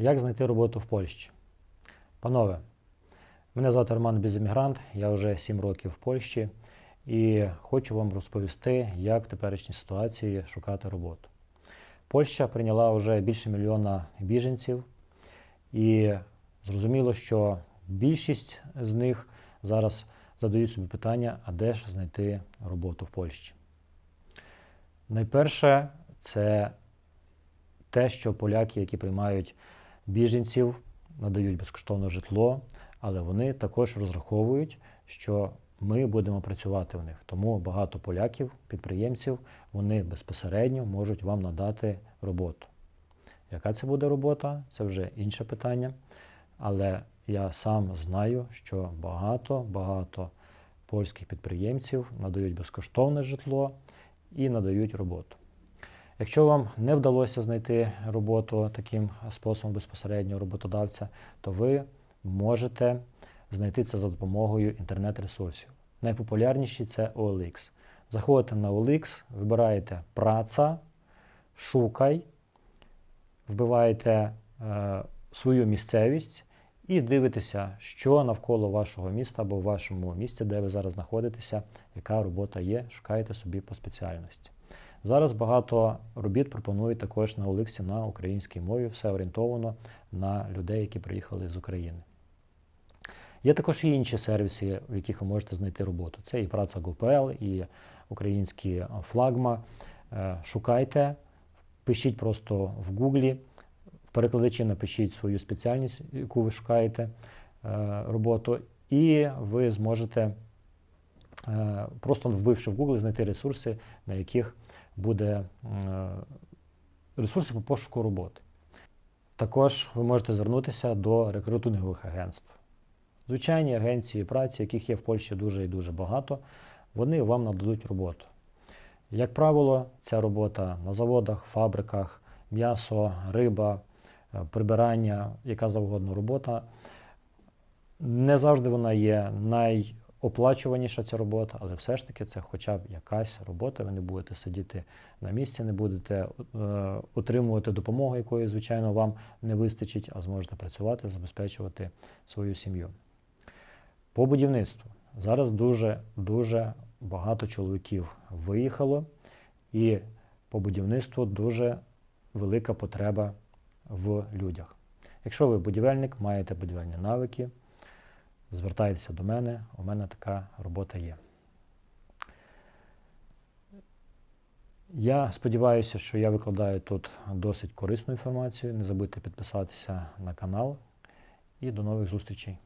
Як знайти роботу в Польщі? Панове, мене звати Роман Безіммігрант, я вже 7 років в Польщі і хочу вам розповісти, як в теперішній ситуації шукати роботу. Польща прийняла вже більше мільйона біженців, і зрозуміло, що більшість з них зараз задають собі питання, а де ж знайти роботу в Польщі. Найперше, це те, що поляки, які приймають біженців, надають безкоштовне житло, але вони також розраховують, що ми будемо працювати в них. Тому багато поляків, підприємців, вони безпосередньо можуть вам надати роботу. Яка це буде робота, це вже інше питання. Але я сам знаю, що багато-багато польських підприємців надають безкоштовне житло і надають роботу. Якщо вам не вдалося знайти роботу таким способом безпосередньо роботодавця, то ви можете знайти це за допомогою інтернет-ресурсів. Найпопулярніші це OLX. Заходите на OLX, вибираєте праця, шукай, вбиваєте е, свою місцевість і дивитеся, що навколо вашого міста або в вашому місті, де ви зараз знаходитеся, яка робота є, шукаєте собі по спеціальності. Зараз багато робіт пропонують також на Оликсі на українській мові, все орієнтовано на людей, які приїхали з України. Є також і інші сервіси, в яких ви можете знайти роботу. Це і праця GoPL, і українські флагма. Е, Шукайте, пишіть просто в Гуглі, в перекладачі напишіть свою спеціальність, яку ви шукаєте е, роботу, і ви зможете, просто вбивши в Google, знайти ресурси, на яких буде ресурси по пошуку роботи. Також ви можете звернутися до рекрутингових агентств. Звичайні агенції праці, яких є в Польщі дуже і дуже багато, вони вам нададуть роботу. Як правило, ця робота на заводах, фабриках, м'ясо, риба, е, прибирання, яка завгодно робота. Не завжди вона є найоплачуваніша ця робота, але все ж таки це хоча б якась робота. Ви не будете сидіти на місці, не будете е, отримувати допомогу, якої, звичайно, вам не вистачить, а зможете працювати, забезпечувати свою сім'ю. По будівництву. Зараз дуже дуже багато чоловіків виїхало, і по будівництву дуже велика потреба в людях. Якщо ви будівельник, маєте будівельні навики, звертайтеся до мене, у мене така робота є. Я сподіваюся, що я викладаю тут досить корисну інформацію. Не забудьте підписатися на канал і до нових зустрічей.